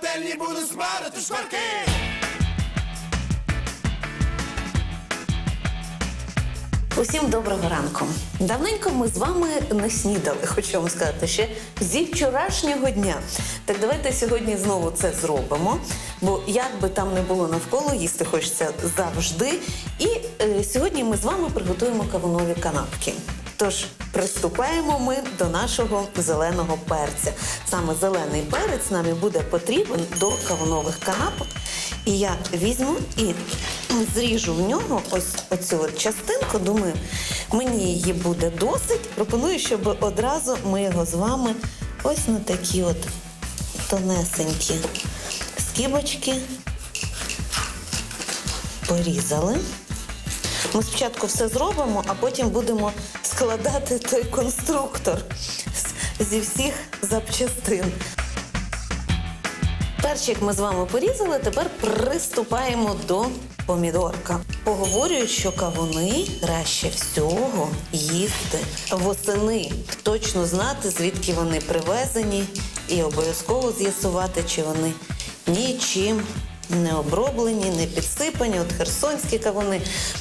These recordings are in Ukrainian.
пательні буду смарити шкварки. Усім доброго ранку. Давненько ми з вами не снідали, хочу вам сказати, ще зі вчорашнього дня. Так давайте сьогодні знову це зробимо. Бо як би там не було навколо, їсти хочеться завжди. І е, сьогодні ми з вами приготуємо кавунові канапки. Тож приступаємо ми до нашого зеленого перця. Саме зелений перець нам і буде потрібен до кавунових канапок. І я візьму і зріжу в нього ось оцю от частинку. Думаю, мені її буде досить. Пропоную, щоб одразу ми його з вами ось на такі от тонесенькі скибочки порізали. Ми спочатку все зробимо, а потім будемо складати той конструктор зі всіх запчастин. Перчик ми з вами порізали, тепер приступаємо до помідорка. Поговорюють, що кавуни краще всього їсти восени. Точно знати, звідки вони привезені, і обов'язково з'ясувати, чи вони нічим не оброблені, не підсипані. От херсонські кавуни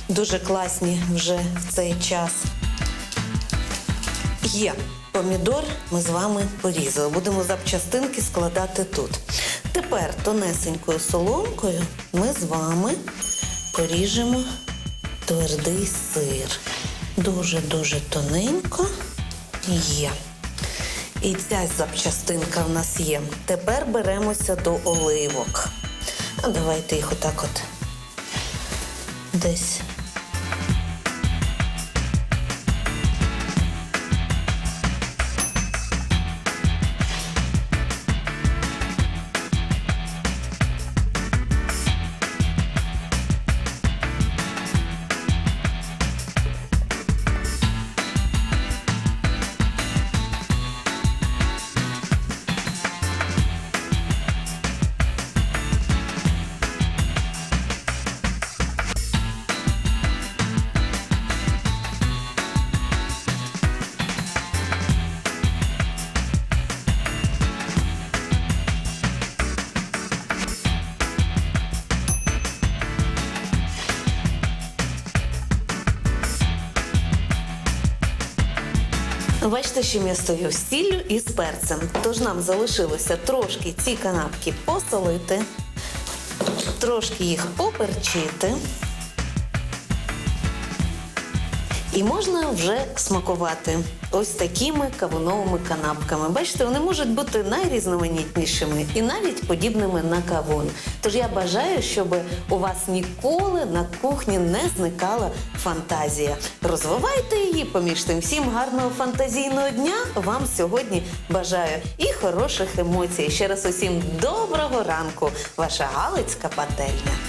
дуже класні вже в цей час. Є помідор, ми з вами порізали. Будемо запчастинки складати тут. Тепер тонесенькою соломкою ми з вами поріжемо твердий сир. Дуже-дуже тоненько є. І ця запчастинка в нас є. Тепер беремося до оливок. А давайте їх отак от десь Бачите, що я стою сіллю і з перцем. Тож нам залишилося трошки ці канапки посолити, трошки їх поперчити. І можна вже смакувати ось такими кавуновими канапками. Бачите, вони можуть бути найрізноманітнішими і навіть подібними на кавун. Тож я бажаю, щоб у вас ніколи на кухні не зникала фантазія. Розвивайте її поміж тим всім гарного фантазійного дня. Вам сьогодні бажаю і хороших емоцій. Ще раз усім доброго ранку. Ваша Галицька пательня.